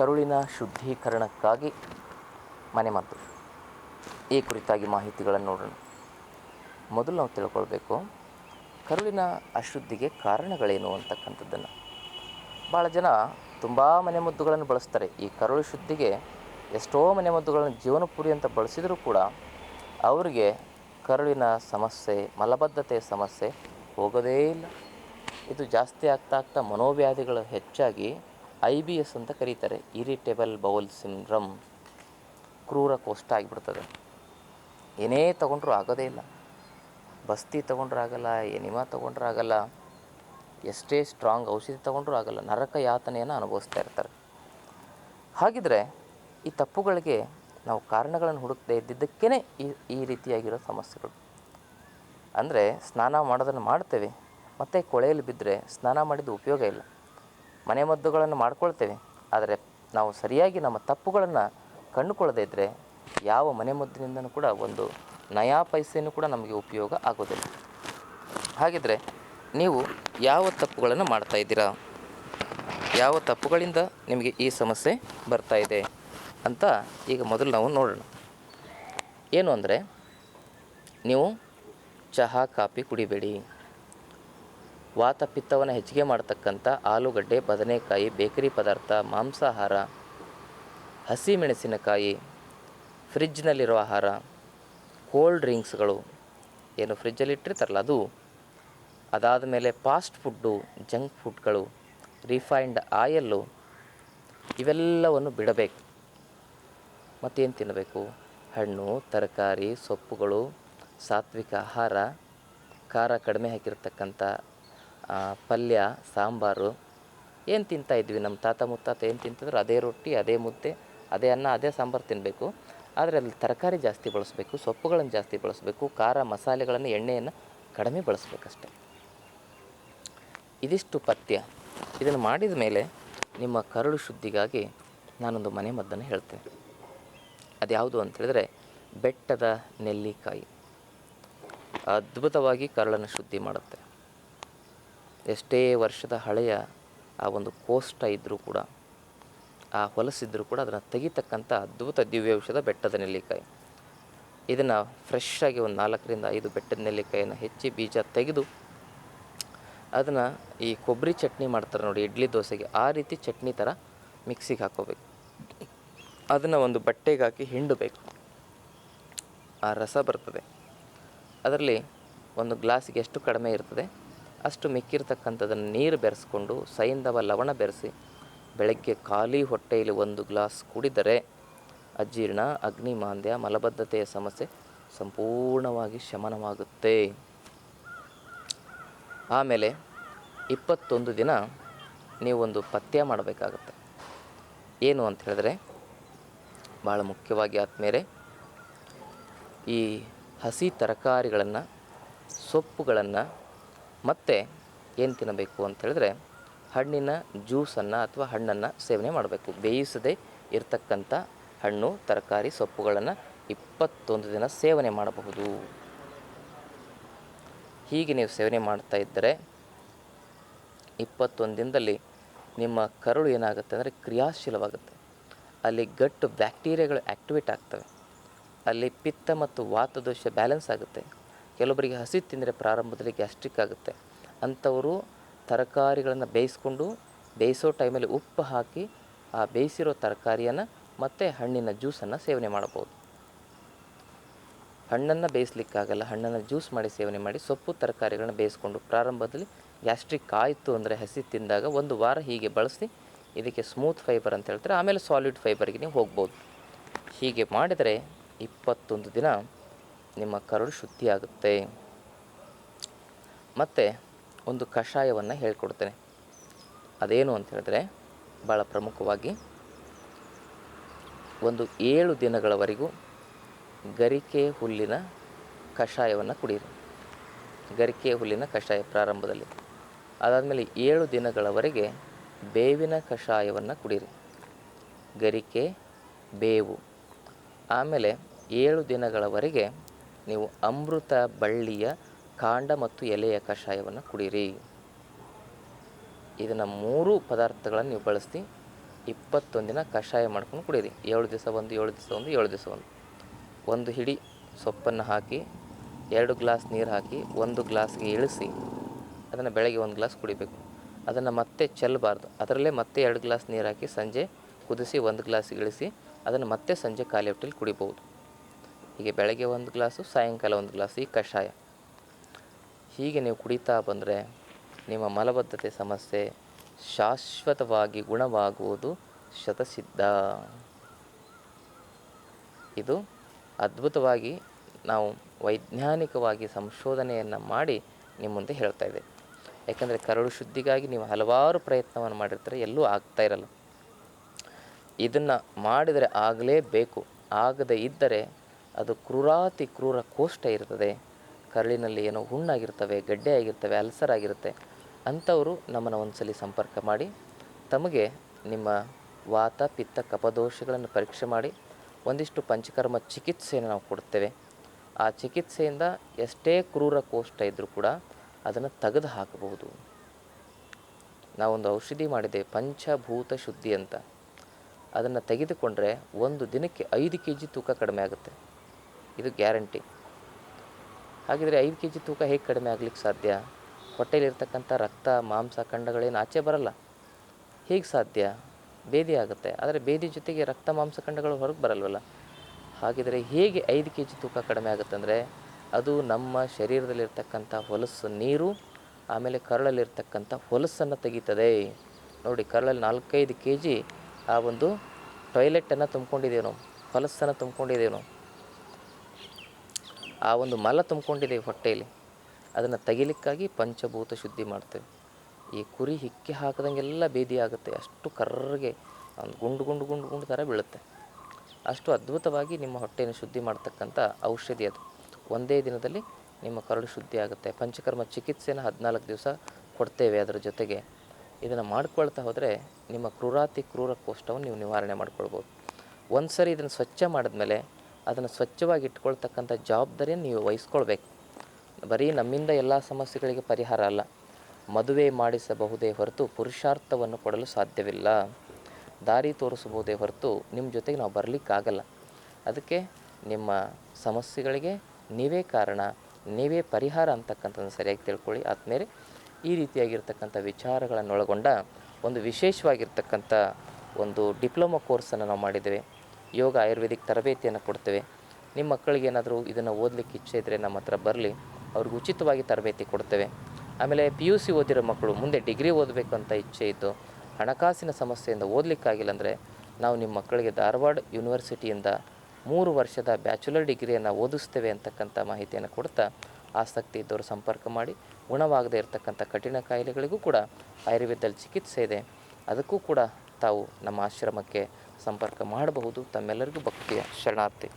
ಕರುಳಿನ ಶುದ್ಧೀಕರಣಕ್ಕಾಗಿ ಮನೆಮದ್ದು ಈ ಕುರಿತಾಗಿ ಮಾಹಿತಿಗಳನ್ನು ನೋಡೋಣ. ಮೊದಲು ನಾವು ತಿಳ್ಕೊಳ್ಬೇಕು, ಕರುಳಿನ ಅಶುದ್ಧಿಗೆ ಕಾರಣಗಳೇನು ಅಂತಕ್ಕಂಥದ್ದನ್ನು. ಭಾಳ ಜನ ತುಂಬ ಮನೆಮದ್ದುಗಳನ್ನು ಬಳಸ್ತಾರೆ. ಈ ಕರುಳು ಶುದ್ಧಿಗೆ ಎಷ್ಟೋ ಮನೆಮದ್ದುಗಳನ್ನು ಜೀವನಪುರಿ ಅಂತ ಬಳಸಿದರೂ ಕೂಡ ಅವರಿಗೆ ಕರುಳಿನ ಸಮಸ್ಯೆ ಮಲಬದ್ಧತೆಯ ಸಮಸ್ಯೆ ಹೋಗೋದೇ ಇಲ್ಲ. ಇದು ಜಾಸ್ತಿ ಆಗ್ತಾ ಆಗ್ತಾ ಮನೋವ್ಯಾಧಿಗಳು ಹೆಚ್ಚಾಗಿ ಐ ಬಿ ಎಸ್ ಅಂತ ಕರೀತಾರೆ. ಇರಿಟೇಬಲ್ ಬೌಲ್ ಸಿಂಡ್ರಮ್ ಕ್ರೂರ ಕೋಷ್ಟ ಆಗಿಬಿಡ್ತದೆ. ಏನೇ ತೊಗೊಂಡ್ರೂ ಆಗೋದೇ ಇಲ್ಲ. ಬಸ್ತಿ ತೊಗೊಂಡ್ರೂ ಆಗಲ್ಲ, ಎನಿಮಾ ತೊಗೊಂಡ್ರೂ ಆಗಲ್ಲ, ಎಷ್ಟೇ ಸ್ಟ್ರಾಂಗ್ ಔಷಧಿ ತೊಗೊಂಡ್ರೂ ಆಗಲ್ಲ, ನರಕ ಯಾತನೆಯನ್ನು ಅನುಭವಿಸ್ತಾ ಇರ್ತಾರೆ. ಹಾಗಿದ್ರೆ ಈ ತಪ್ಪುಗಳಿಗೆ ನಾವು ಕಾರಣಗಳನ್ನು ಹುಡುಕದೇ ಇದ್ದಿದ್ದಕ್ಕೇ ಈ ಈ ರೀತಿಯಾಗಿರೋ ಸಮಸ್ಯೆಗಳು. ಅಂದರೆ ಸ್ನಾನ ಮಾಡೋದನ್ನು ಮಾಡ್ತೇವೆ, ಮತ್ತು ಕೊಳೆಯಲ್ಲಿ ಬಿದ್ದರೆ ಸ್ನಾನ ಮಾಡಿದ ಉಪಯೋಗ ಇಲ್ಲ. ಮನೆಮದ್ದುಗಳನ್ನು ಮಾಡ್ಕೊಳ್ತೇವೆ. ಆದರೆ ನಾವು ಸರಿಯಾಗಿ ನಮ್ಮ ತಪ್ಪುಗಳನ್ನು ಕಂಡುಕೊಳ್ಳದೇ ಇದ್ದರೆ ಯಾವ ಮನೆಮದ್ದಿನಿಂದಲೂ ಕೂಡ ಒಂದು ನಯಾ ಪೈಸೆಯೂ ಕೂಡ ನಮಗೆ ಉಪಯೋಗ ಆಗೋದಿಲ್ಲ. ಹಾಗಿದ್ರೆ ನೀವು ಯಾವ ತಪ್ಪುಗಳನ್ನು ಮಾಡ್ತಾ ಇದ್ದೀರಾ? ಯಾವ ತಪ್ಪುಗಳಿಂದ ನಿಮಗೆ ಈ ಸಮಸ್ಯೆ ಬರ್ತಾ ಇದೆ ಅಂತ ಈಗ ಮೊದಲು ನಾವು ನೋಡೋಣ. ಏನು ಅಂದರೆ ನೀವು ಚಹಾ, ಕಾಫಿ ಕುಡಿಬೇಡಿ. ವಾತ ಪಿತ್ತವನ್ನು ಹೆಚ್ಚಿಗೆ ಮಾಡತಕ್ಕಂಥ ಆಲೂಗಡ್ಡೆ, ಬದನೆಕಾಯಿ, ಬೇಕರಿ ಪದಾರ್ಥ, ಮಾಂಸಾಹಾರ, ಹಸಿ ಮೆಣಸಿನಕಾಯಿ, ಫ್ರಿಜ್ನಲ್ಲಿರೋ ಆಹಾರ ಕೋಲ್ಡ್ ಡ್ರಿಂಕ್ಸ್ಗಳು ಏನು ಫ್ರಿಜ್ಜಲ್ಲಿ ಇಟ್ಟಿರ್ತಾರಲ್ಲ ಅದು. ಅದಾದ ಮೇಲೆ ಫಾಸ್ಟ್ ಫುಡ್ಡು ಜಂಕ್ ಫುಡ್ಗಳು ರಿಫೈನ್ಡ್ ಆಯಲ್ಲು ಇವೆಲ್ಲವನ್ನು ಬಿಡಬೇಕು. ಮತ್ತೇನು ತಿನ್ನಬೇಕು? ಹಣ್ಣು, ತರಕಾರಿ, ಸೊಪ್ಪುಗಳು, ಸಾತ್ವಿಕ ಆಹಾರ, ಖಾರ ಕಡಿಮೆ ಹಾಕಿರ್ತಕ್ಕಂಥ ಪಲ್ಯ, ಸಾಂಬಾರು, ಏನು ತಿಂತಾ ಇದ್ವಿ? ನಮ್ಮ ತಾತ ಮುತ್ತಾತ ಏನು ತಿಂತಿದ್ರು? ಅದೇ ರೊಟ್ಟಿ, ಅದೇ ಮುದ್ದೆ, ಅದೇ ಅನ್ನ, ಅದೇ ಸಾಂಬಾರು ತಿನ್ನಬೇಕು ಆದರೆ ಅಲ್ಲಿ ತರಕಾರಿ ಜಾಸ್ತಿ ಬಳಸಬೇಕು, ಸೊಪ್ಪುಗಳನ್ನು ಜಾಸ್ತಿ ಬಳಸಬೇಕು, ಖಾರ ಮಸಾಲೆಗಳನ್ನು, ಎಣ್ಣೆಯನ್ನು ಕಡಿಮೆ ಬಳಸಬೇಕಷ್ಟೆ. ಇದಿಷ್ಟು ಪಥ್ಯ. ಇದನ್ನು ಮಾಡಿದ ಮೇಲೆ ನಿಮ್ಮ ಕರುಳು ಶುದ್ಧಿಗಾಗಿ ನಾನೊಂದು ಮನೆ ಮದ್ದನ್ನು ಹೇಳ್ತೇನೆ. ಅದ್ಯಾವುದು ಅಂತ ಹೇಳಿದ್ರೆ ಬೆಟ್ಟದ ನೆಲ್ಲಿಕಾಯಿ. ಅದ್ಭುತವಾಗಿ ಕರುಳನ್ನು ಶುದ್ಧಿ ಮಾಡುತ್ತೆ. ಎಷ್ಟೇ ವರ್ಷದ ಹಳೆಯ ಆ ಒಂದು ಕೋಷ್ಟ ಇದ್ದರೂ ಕೂಡ, ಆ ಹೊಲಸಿದ್ದರೂ ಕೂಡ ಅದನ್ನು ತೆಗಿತಕ್ಕಂಥ ಅದ್ಭುತ ದಿವ್ಯ ಔಷಧ ಬೆಟ್ಟದ ನೆಲ್ಲಿಕಾಯಿ. ಇದನ್ನು ಫ್ರೆಶ್ ಆಗಿ ಒಂದು ನಾಲ್ಕರಿಂದ ಐದು ಬೆಟ್ಟದ ನೆಲ್ಲಿಕಾಯಿಯನ್ನು ಹೆಚ್ಚಿ ಬೀಜ ತೆಗೆದು, ಅದನ್ನು ಈ ಕೊಬ್ಬರಿ ಚಟ್ನಿ ಮಾಡ್ತಾರೆ ನೋಡಿ, ಇಡ್ಲಿ ದೋಸೆಗೆ, ಆ ರೀತಿ ಚಟ್ನಿ ಥರ ಮಿಕ್ಸಿಗೆ ಹಾಕೋಬೇಕು. ಅದನ್ನು ಒಂದು ಬಟ್ಟೆಗೆ ಹಾಕಿ ಹಿಂಡಬೇಕು. ಆ ರಸ ಬರ್ತದೆ. ಅದರಲ್ಲಿ ಒಂದು ಗ್ಲಾಸಿಗೆ ಎಷ್ಟು ಕಡಿಮೆ ಇರ್ತದೆ? ಅಷ್ಟು ಮಿಕ್ಕಿರ್ತಕ್ಕಂಥದ್ದನ್ನು ನೀರು ಬೆರೆಸ್ಕೊಂಡು ಸೈಂಧವ ಲವಣ ಬೆರೆಸಿ ಬೆಳಗ್ಗೆ ಖಾಲಿ ಹೊಟ್ಟೆಯಲ್ಲಿ ಒಂದು ಗ್ಲಾಸ್ ಕುಡಿದರೆ ಅಜೀರ್ಣ, ಅಗ್ನಿಮಾಂದ್ಯ, ಮಲಬದ್ಧತೆಯ ಸಮಸ್ಯೆ ಸಂಪೂರ್ಣವಾಗಿ ಶಮನವಾಗುತ್ತೆ. ಆಮೇಲೆ ಇಪ್ಪತ್ತೊಂದು ದಿನ ನೀವೊಂದು ಪಥ್ಯ ಮಾಡಬೇಕಾಗತ್ತೆ. ಏನು ಅಂತ ಹೇಳಿದ್ರೆ ಭಾಳ ಮುಖ್ಯವಾಗಿ ಆದಮೇಲೆ ಈ ಹಸಿ ತರಕಾರಿಗಳನ್ನು, ಸೊಪ್ಪುಗಳನ್ನು ಮತ್ತು ಏನು ತಿನ್ನಬೇಕು ಅಂತ ಹೇಳಿದ್ರೆ ಹಣ್ಣಿನ ಜ್ಯೂಸನ್ನು ಅಥವಾ ಹಣ್ಣನ್ನು ಸೇವನೆ ಮಾಡಬೇಕು. ಬೇಯಿಸದೇ ಇರತಕ್ಕಂಥ ಹಣ್ಣು, ತರಕಾರಿ, ಸೊಪ್ಪುಗಳನ್ನು ಇಪ್ಪತ್ತೊಂದು ದಿನ ಸೇವನೆ ಮಾಡಬಹುದು. ಹೀಗೆ ನೀವು ಸೇವನೆ ಮಾಡ್ತಾ ಇದ್ದರೆ ಇಪ್ಪತ್ತೊಂದು ದಿನದಲ್ಲಿ ನಿಮ್ಮ ಕರುಳು ಏನಾಗುತ್ತೆ ಅಂದರೆ ಕ್ರಿಯಾಶೀಲವಾಗುತ್ತೆ. ಅಲ್ಲಿ ಗಟ್ಟು ಬ್ಯಾಕ್ಟೀರಿಯಾಗಳು ಆ್ಯಕ್ಟಿವೇಟ್ ಆಗ್ತವೆ. ಅಲ್ಲಿ ಪಿತ್ತ ಮತ್ತು ವಾತದೋಷ ಬ್ಯಾಲೆನ್ಸ್ ಆಗುತ್ತೆ. ಕೆಲವೊಬ್ಬರಿಗೆ ಹಸಿ ತಿಂದರೆ ಪ್ರಾರಂಭದಲ್ಲಿ ಗ್ಯಾಸ್ಟ್ರಿಕ್ ಆಗುತ್ತೆ. ಅಂಥವರು ತರಕಾರಿಗಳನ್ನು ಬೇಯಿಸ್ಕೊಂಡು ಬೇಯಿಸೋ ಟೈಮಲ್ಲಿ ಉಪ್ಪು ಹಾಕಿ, ಆ ಬೇಯಿಸಿರೋ ತರಕಾರಿಯನ್ನು ಮತ್ತು ಹಣ್ಣಿನ ಜ್ಯೂಸನ್ನು ಸೇವನೆ ಮಾಡಬಹುದು. ಹಣ್ಣನ್ನು ಬೇಯಿಸ್ಲಿಕ್ಕಾಗಲ್ಲ, ಹಣ್ಣನ್ನು ಜ್ಯೂಸ್ ಮಾಡಿ ಸೇವನೆ ಮಾಡಿ ಸೊಪ್ಪು ತರಕಾರಿಗಳನ್ನ ಬೇಯಿಸ್ಕೊಂಡು ಪ್ರಾರಂಭದಲ್ಲಿ ಗ್ಯಾಸ್ಟ್ರಿಕ್ ಆಯಿತು ಅಂದರೆ ಹಸಿ ತಿಂದಾಗ ಒಂದು ವಾರ ಹೀಗೆ ಬಳಸಿ ಇದಕ್ಕೆ ಸ್ಮೂತ್ ಫೈಬರ್ ಅಂತ ಹೇಳ್ತಾರೆ. ಆಮೇಲೆ ಸಾಲಿಡ್ ಫೈಬರ್ಗೆ ನೀವು ಹೋಗ್ಬೋದು. ಹೀಗೆ ಮಾಡಿದರೆ ಇಪ್ಪತ್ತೊಂದು ದಿನ ನಿಮ್ಮ ಕರುಳು ಶುದ್ಧಿಯಾಗುತ್ತೆ. ಮತ್ತು ಒಂದು ಕಷಾಯವನ್ನು ಹೇಳ್ಕೊಡ್ತೇನೆ. ಅದೇನು ಅಂತ ಹೇಳಿದ್ರೆ ಭಾಳ ಪ್ರಮುಖವಾಗಿ ಒಂದು ಏಳು ದಿನಗಳವರೆಗೂ ಗರಿಕೆ ಹುಲ್ಲಿನ ಕಷಾಯವನ್ನು ಕುಡಿಯಿರಿ ಗರಿಕೆ ಹುಲ್ಲಿನ ಕಷಾಯ ಪ್ರಾರಂಭದಲ್ಲಿ. ಅದಾದಮೇಲೆ ಏಳು ದಿನಗಳವರೆಗೆ ಬೇವಿನ ಕಷಾಯವನ್ನು ಕುಡಿಯಿರಿ ಗರಿಕೆ, ಬೇವು. ಆಮೇಲೆ ಏಳು ದಿನಗಳವರೆಗೆ ನೀವು ಅಮೃತ ಬಳ್ಳಿಯ ಕಾಂಡ ಮತ್ತು ಎಲೆಯ ಕಷಾಯವನ್ನು ಕುಡೀರಿ. ಇದನ್ನು ಮೂರು ಪದಾರ್ಥಗಳನ್ನು ನೀವು ಬಳಸಿ ಇಪ್ಪತ್ತೊಂದು ದಿನ ಕಷಾಯ ಮಾಡ್ಕೊಂಡು ಕುಡೀರಿ. ಏಳು ದಿವಸ ಒಂದು, ಏಳು ದಿವಸ ಒಂದು, ಏಳು ದಿವಸ ಒಂದು. ಒಂದು ಹಿಡಿ ಸೊಪ್ಪನ್ನು ಹಾಕಿ, ಎರಡು ಗ್ಲಾಸ್ ನೀರು ಹಾಕಿ, ಒಂದು ಗ್ಲಾಸ್ಗೆ ಇಳಿಸಿ, ಅದನ್ನು ಬೆಳಗ್ಗೆ ಒಂದು ಗ್ಲಾಸ್ ಕುಡಿಬೇಕು. ಅದನ್ನು ಮತ್ತೆ ಚೆಲ್ಲಬಾರ್ದು. ಅದರಲ್ಲೇ ಮತ್ತೆ ಎರಡು ಗ್ಲಾಸ್ ನೀರು ಹಾಕಿ, ಸಂಜೆ ಕುದಿಸಿ ಒಂದು ಗ್ಲಾಸ್ ಇಳಿಸಿ, ಅದನ್ನು ಮತ್ತೆ ಸಂಜೆ ಖಾಲಿ ಹೊಟ್ಟೆಲಿ ಕುಡಿಬೋದು ಹೀಗೆ ಬೆಳಗ್ಗೆ ಒಂದು ಗ್ಲಾಸು, ಸಾಯಂಕಾಲ ಒಂದು ಗ್ಲಾಸ್, ಈ ಕಷಾಯ. ಹೀಗೆ ನೀವು ಕುಡಿತಾ ಬಂದರೆ ನಿಮ್ಮ ಮಲಬದ್ಧತೆ ಸಮಸ್ಯೆ ಶಾಶ್ವತವಾಗಿ ಗುಣವಾಗುವುದು ಶತಸಿದ್ಧ. ಇದು ಅದ್ಭುತವಾಗಿ ನಾವು ವೈಜ್ಞಾನಿಕವಾಗಿ ಸಂಶೋಧನೆಯನ್ನು ಮಾಡಿ ನಿಮ್ಮ ಮುಂದೆ ಹೇಳ್ತಾ ಇದೆ. ಯಾಕಂದರೆ ಕರಡು ಶುದ್ಧಿಗಾಗಿ ನೀವು ಹಲವಾರು ಪ್ರಯತ್ನವನ್ನು ಮಾಡಿರ್ತಾರೆ, ಎಲ್ಲೂ ಆಗ್ತಾ ಇರಲ್ಲ. ಇದನ್ನು ಮಾಡಿದರೆ ಆಗಲೇಬೇಕು. ಆಗದೇ ಇದ್ದರೆ ಅದು ಕ್ರೂರಾತಿ ಕ್ರೂರ ಕೋಷ್ಟ ಇರ್ತದೆ. ಕರಳಿನಲ್ಲಿ ಏನೋ ಹುಣ್ಣಾಗಿರ್ತವೆ ಗಡ್ಡೆ ಆಗಿರ್ತವೆ ಅಲ್ಸರ್ ಆಗಿರುತ್ತೆ ಅಂಥವರು ನಮ್ಮನ್ನು ಒಂದ್ಸಲಿ ಸಂಪರ್ಕ ಮಾಡಿ, ತಮಗೆ ನಿಮ್ಮ ವಾತ, ಪಿತ್ತ, ಕಪದೋಷಗಳನ್ನು ಪರೀಕ್ಷೆ ಮಾಡಿ, ಒಂದಿಷ್ಟು ಪಂಚಕರ್ಮ ಚಿಕಿತ್ಸೆಯನ್ನು ನಾವು ಕೊಡ್ತೇವೆ. ಆ ಚಿಕಿತ್ಸೆಯಿಂದ ಎಷ್ಟೇ ಕ್ರೂರ ಕೋಷ್ಟ ಇದ್ದರೂ ಕೂಡ ಅದನ್ನು ತೆಗೆದು ಹಾಕಬಹುದು. ನಾವೊಂದು ಔಷಧಿ ಮಾಡಿದೆ, ಪಂಚಭೂತ ಶುದ್ಧಿ ಅಂತ. ಅದನ್ನು ತೆಗೆದುಕೊಂಡ್ರೆ ಒಂದು ದಿನಕ್ಕೆ ಐದು ಕೆ ಜಿ ತೂಕ ಕಡಿಮೆ ಆಗುತ್ತೆ. ಇದು ಗ್ಯಾರಂಟಿ. ಹಾಗಿದ್ರೆ ಐದು ಕೆ ಜಿ ತೂಕ ಹೇಗೆ ಕಡಿಮೆ ಆಗ್ಲಿಕ್ಕೆ ಸಾಧ್ಯ? ಹೊಟ್ಟೆಲಿರ್ತಕ್ಕಂಥ ರಕ್ತ, ಮಾಂಸ, ಖಂಡಗಳೇನು ಆಚೆ ಬರಲ್ಲ? ಹೇಗೆ ಸಾಧ್ಯ? ಬೇದಿ ಆಗುತ್ತೆ. ಆದರೆ ಬೇದಿ ಜೊತೆಗೆ ರಕ್ತ, ಮಾಂಸ, ಖಂಡಗಳು ಹೊರಗೆ ಬರಲ್ವಲ್ಲ? ಹಾಗಿದ್ರೆ ಹೇಗೆ ಐದು ಕೆ ಜಿ ತೂಕ ಕಡಿಮೆ ಆಗುತ್ತೆ ಅಂದರೆ ಅದು ನಮ್ಮ ಶರೀರದಲ್ಲಿರ್ತಕ್ಕಂಥ ಹೊಲಸು ನೀರು, ಆಮೇಲೆ ಕರಳಲ್ಲಿರ್ತಕ್ಕಂಥ ಹೊಲಸನ್ನು ತೆಗೀತದೆ. ನೋಡಿ, ಕರಳಲ್ಲಿ ನಾಲ್ಕೈದು ಕೆ ಜಿ ಆ ಒಂದು ಟಾಯ್ಲೆಟನ್ನು ತುಂಬ್ಕೊಂಡಿದ್ದೇವೆ ನಾವು ಹೊಲಸನ್ನು ತುಂಬ್ಕೊಂಡಿದ್ದೇವೆ ಆ ಒಂದು ಮಲ ತುಂಬಿಕೊಂಡಿದೆ ಹೊಟ್ಟೆಯಲ್ಲಿ. ಅದನ್ನು ತೆಗಿಲಿಕ್ಕಾಗಿ ಪಂಚಭೂತ ಶುದ್ಧಿ ಮಾಡ್ತೇವೆ. ಈ ಕುರಿ ಹಿಕ್ಕಿ ಹಾಕಿದಂಗೆಲ್ಲ ಬೇದಿ ಆಗುತ್ತೆ. ಅಷ್ಟು ಕರ್ರಗೆ ಒಂದು ಗುಂಡು ಗುಂಡು ಗುಂಡು ಗುಂಡು ಥರ ಬೀಳುತ್ತೆ. ಅಷ್ಟು ಅದ್ಭುತವಾಗಿ ನಿಮ್ಮ ಹೊಟ್ಟೆಯನ್ನು ಶುದ್ಧಿ ಮಾಡ್ತಕ್ಕಂಥ ಔಷಧಿ ಅದು. ಒಂದೇ ದಿನದಲ್ಲಿ ನಿಮ್ಮ ಕರಡು ಶುದ್ಧಿ ಆಗುತ್ತೆ. ಪಂಚಕರ್ಮ ಚಿಕಿತ್ಸೆನ ಹದಿನಾಲ್ಕು ದಿವಸ ಕೊಡ್ತೇವೆ ಅದರ ಜೊತೆಗೆ. ಇದನ್ನು ಮಾಡ್ಕೊಳ್ತಾ ಹೋದರೆ ನಿಮ್ಮ ಕ್ರೂರಾತಿ ಕ್ರೂರ ಕೋಷ್ಟವನ್ನು ನೀವು ನಿವಾರಣೆ ಮಾಡ್ಕೊಳ್ಬೋದು. ಒಂದು ಸರಿ ಇದನ್ನು ಸ್ವಚ್ಛ ಮಾಡಿದ್ಮೇಲೆ ಅದನ್ನು ಸ್ವಚ್ಛವಾಗಿ ಇಟ್ಕೊಳ್ತಕ್ಕಂಥ ಜವಾಬ್ದಾರಿಯನ್ನು ನೀವು ವಹಿಸ್ಕೊಳ್ಬೇಕು. ಬರೀ ನಮ್ಮಿಂದ ಎಲ್ಲ ಸಮಸ್ಯೆಗಳಿಗೆ ಪರಿಹಾರ ಅಲ್ಲ, ಮದುವೆ ಮಾಡಿಸಬಹುದೇ ಹೊರತು ಪುರುಷಾರ್ಥವನ್ನು ಕೊಡಲು ಸಾಧ್ಯವಿಲ್ಲ. ದಾರಿ ತೋರಿಸಬಹುದೇ ಹೊರತು ನಿಮ್ಮ ಜೊತೆಗೆ ನಾವು ಬರಲಿಕ್ಕಾಗಲ್ಲ. ಅದಕ್ಕೆ ನಿಮ್ಮ ಸಮಸ್ಯೆಗಳಿಗೆ ನೀವೇ ಕಾರಣ, ನೀವೇ ಪರಿಹಾರ ಅಂತಕ್ಕಂಥದ್ದು ಸರಿಯಾಗಿ ತಿಳ್ಕೊಳ್ಳಿ. ಆದಮೇಲೆ ಈ ರೀತಿಯಾಗಿರ್ತಕ್ಕಂಥ ವಿಚಾರಗಳನ್ನು ಒಳಗೊಂಡ ಒಂದು ವಿಶೇಷವಾಗಿರ್ತಕ್ಕಂಥ ಒಂದು ಡಿಪ್ಲೊಮಾ ಕೋರ್ಸನ್ನು ನಾವು ಮಾಡಿದ್ದೇವೆ. ಯೋಗ ಆಯುರ್ವೇದಿಕ್ ತರಬೇತಿಯನ್ನು ಕೊಡ್ತೇವೆ. ನಿಮ್ಮ ಮಕ್ಕಳಿಗೆ ಏನಾದರೂ ಇದನ್ನು ಓದಲಿಕ್ಕೆ ಇಚ್ಛೆ ಇದ್ದರೆ ನಮ್ಮ ಹತ್ರ ಬರಲಿ. ಅವ್ರಿಗೆ ಉಚಿತವಾಗಿ ತರಬೇತಿ ಕೊಡ್ತೇವೆ. ಆಮೇಲೆ ಪಿ ಯು ಸಿ ಓದಿರೋ ಮಕ್ಕಳು ಮುಂದೆ ಡಿಗ್ರಿ ಓದಬೇಕು ಅಂತ ಇಚ್ಛೆ ಇದ್ದು ಹಣಕಾಸಿನ ಸಮಸ್ಯೆಯಿಂದ ಓದಲಿಕ್ಕಾಗಿಲ್ಲ ಅಂದರೆ ನಾವು ನಿಮ್ಮ ಮಕ್ಕಳಿಗೆ ಧಾರವಾಡ ಯೂನಿವರ್ಸಿಟಿಯಿಂದ ಮೂರು ವರ್ಷದ ಬ್ಯಾಚುಲರ್ ಡಿಗ್ರಿಯನ್ನು ಓದಿಸ್ತೇವೆ ಅಂತಕ್ಕಂಥ ಮಾಹಿತಿಯನ್ನು ಕೊಡ್ತಾ ಆಸಕ್ತಿ ಇದ್ದವರು ಸಂಪರ್ಕ ಮಾಡಿ, ಗುಣವಾಗದೇ ಇರತಕ್ಕಂಥ ಕಠಿಣ ಕಾಯಿಲೆಗಳಿಗೂ ಕೂಡ ಆಯುರ್ವೇದದಲ್ಲಿ ಚಿಕಿತ್ಸೆ ಇದೆ. ಅದಕ್ಕೂ ಕೂಡ ತಾವು ನಮ್ಮ ಆಶ್ರಮಕ್ಕೆ ಸಂಪರ್ಕ ಮಾಡಬಹುದು. ತಮ್ಮೆಲ್ಲರಿಗೂ ಭಕ್ತಿಯ ಶರಣಾರ್ಥಿ.